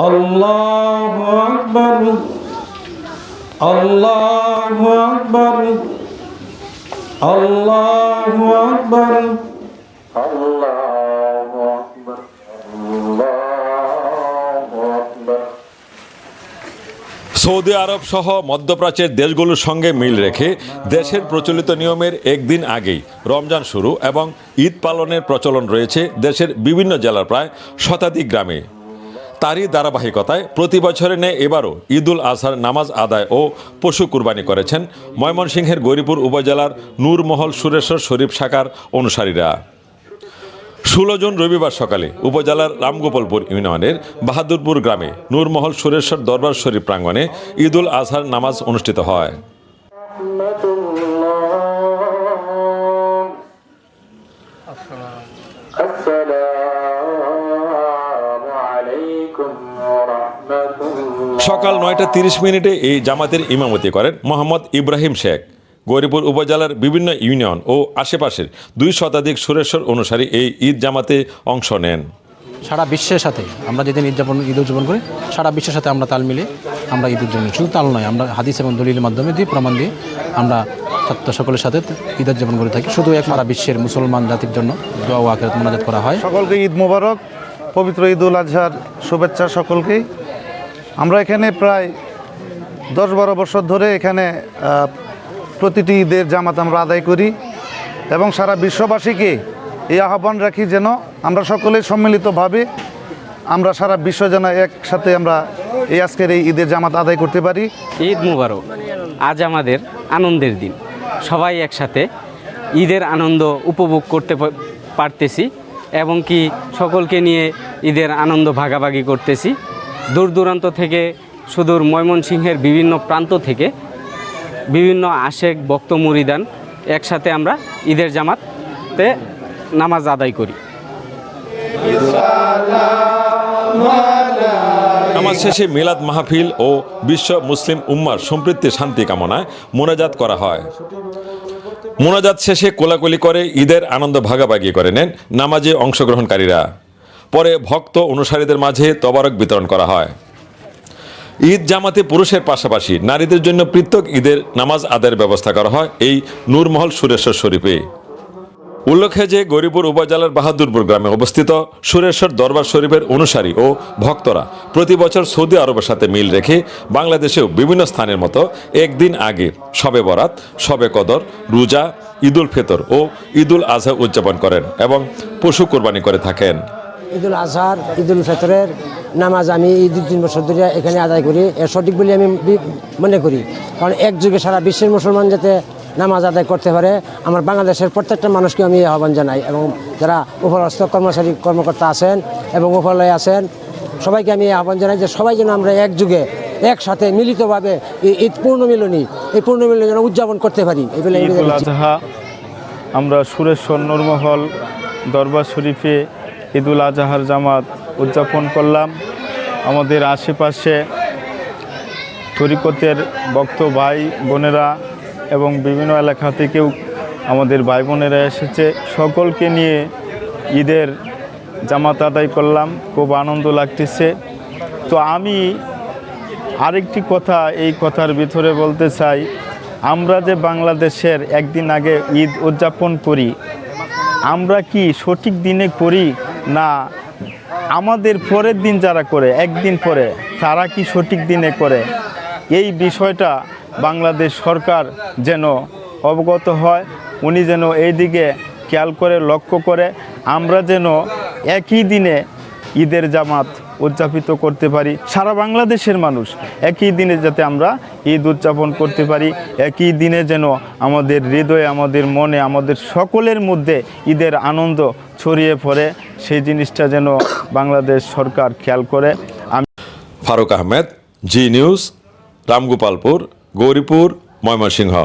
الله أكبر الله أكبر الله أكبر الله أكبر الله أكبر Saudi আরব সহ মধ্যপ্রাচ্যের দেশগুলোর সঙ্গে মিল রেখে দেশের প্রচলিত নিয়মের একদিন আগেই রমজান শুরু এবং ঈদ পালনের প্রচলন রয়েছে দেশের বিভিন্ন জেলার প্রায় শতাধিক গ্রামে তারই ধারাবাহিকতায় প্রতি বছরে নেয় এবারও ঈদুল আজহার নামাজ আদায় ও পশু কুরবানি করেছেন ময়মনসিংহের গৌরীপুর উপজেলার নূরমহল সুরেশ্বর শরীফ শাখার অনুসারীরা। ষোলো জুন রবিবার সকালে উপজেলার রামগোপালপুর ইউনিয়নের বাহাদুরপুর গ্রামে নূরমহল সুরেশ্বর দরবার শরীফ প্রাঙ্গণে ঈদুল আজহার নামাজ অনুষ্ঠিত হয়। সকাল নয়টা তিরিশ মিনিটে এই জামাতের ইমামতি করেন মোহাম্মদ ইব্রাহিম শেখ। গৌরীপুর উপজেলার বিভিন্ন ইউনিয়ন ও আশেপাশের দুই শতাধিক সুরেশ্বর অনুসারী এই ঈদ জামাতে অংশ নেন। সারা বিশ্বের সাথে আমরা যেদিন ঈদ যাপন ঈদ উদযাপন করি সারা বিশ্বের সাথে আমরা তাল মিলে আমরা ঈদ উদযাপন। শুধু তাল নয় আমরা হাদিস এবং দলিলের মাধ্যমে দিয়ে প্রমাণ দিয়ে আমরা সত্য সকলের সাথে ঈদ উদযাপন করে থাকি। শুধু এক সারা বিশ্বের মুসলমান জাতির জন্য দোয়া ও আখিরাত মোনাজাত করা হয়। সকলকে ঈদ মোবারক পবিত্র ঈদ উল আজহার শুভেচ্ছা সকলকেই। আমরা এখানে প্রায় দশ বারো বছর ধরে এখানে প্রতিটি ঈদের জামাত আমরা আদায় করি এবং সারা বিশ্ববাসীকে এই আহ্বান রাখি যেন আমরা সকলে সম্মিলিতভাবে আমরা সারা বিশ্ব যেন একসাথে আমরা এই আজকের এই ঈদের জামাত আদায় করতে পারি। ঈদ মুবারক। আজ আমাদের আনন্দের দিন। সবাই একসাথে ঈদের আনন্দ উপভোগ করতে পারতেছি এবং কি সকলকে নিয়ে ঈদের আনন্দ ভাগাভাগি করতেছি। দূর দূরান্ত থেকে সুদূর ময়মনসিংহের বিভিন্ন প্রান্ত থেকে বিভিন্ন আশেক বক্ত মুরিদান একসাথে আমরা ঈদের জামাতে নামাজ আদায় করি। নামাজ শেষে মিলাদ মাহফিল ও বিশ্ব মুসলিম উম্মার সম্পৃক্তি শান্তি কামনায় মোনাজাত করা হয়। মোনাজাত শেষে কোলাকুলি করে ঈদের আনন্দ ভাগাভাগি করে নেন নামাজে অংশগ্রহণকারীরা। পরে ভক্ত অনুসারীদের মাঝে তবারক বিতরণ করা হয়। ঈদ জামাতে পুরুষের পাশাপাশি নারীদের জন্য পৃথক ঈদের নামাজ আদায়ের ব্যবস্থা করা হয় এই নূরমহল সুরেশ্বর শরীফে। উল্লেখ্য যে গরিপুর উপজেলার বাহাদুরপুর গ্রামে অবস্থিত সুরেশ্বর দরবার শরীফের অনুসারী ও ভক্তরা প্রতি বছর সৌদি আরবের সাথে মিল রেখে বাংলাদেশেও বিভিন্ন স্থানের মতো একদিন আগে শবে বরাত, শবে কদর, রোজা, ঈদুল ফেতর ও ঈদুল আজহা উদযাপন করেন এবং পশু কোরবানি করে থাকেন। ঈদুল আজহার ঈদুল ফিতরের নামাজ আমি এই দুই তিন বছর ধরে এখানে আদায় করি। এর সঠিক বলে আমি মনে করি। কারণ এক যুগে সারা বিশ্বের মুসলমান যাতে নামাজ আদায় করতে পারে আমার বাংলাদেশের প্রত্যেকটা মানুষকে আমি আহ্বান জানাই এবং যারা উপরস্থ কর্মচারী কর্মকর্তা আছেন এবং উপলয়ে আছেন সবাইকে আমি আহ্বান জানাই যে সবাই যেন আমরা এক যুগে একসাথে মিলিতভাবে এই ঈদ পূর্ণমিলনী এই পূর্ণমিলনী যেন উদযাপন করতে পারি। আমরা সুরেশ্বর নূরমহল দরবার শরীফে ঈদুল আজহার জামাত উদযাপন করলাম। আমাদের আশেপাশে তরিকতের ভক্ত ভাই বোনেরা এবং বিভিন্ন এলাকা থেকেও আমাদের ভাই বোনেরা এসেছে। সকলকে নিয়ে ঈদের জামাত আদায় করলাম। খুব আনন্দ লাগতেছে। তো আমি আরেকটি কথা এই কথার ভিতরে বলতে চাই। আমরা যে বাংলাদেশের একদিন আগে ঈদ উদযাপন করি, আমরা কি সঠিক দিনে করি? না, আমাদের পরের দিন যারা করে, একদিন পরে, তারা কি সঠিক দিনে করে? এই বিষয়টা বাংলাদেশ সরকার যেন অবগত হয়, উনি যেন এই দিকে খেয়াল করে, লক্ষ্য করে, আমরা যেন একই দিনে ঈদের জামাত উদযাপিত করতে পারি। সারা বাংলাদেশের মানুষ একই দিনে যাতে আমরা ঈদ উদযাপন করতে পারি, একই দিনে যেন আমাদের হৃদয়ে, আমাদের মনে, আমাদের সকলের মধ্যে ঈদের আনন্দ ছড়িয়ে পড়ে, সেই জিনিসটা যেন বাংলাদেশ সরকার খেয়াল করে। আমি ফারুক আহমেদ, জি নিউজ, রামগোপালপুর, গৌরীপুর, ময়মনসিংহ।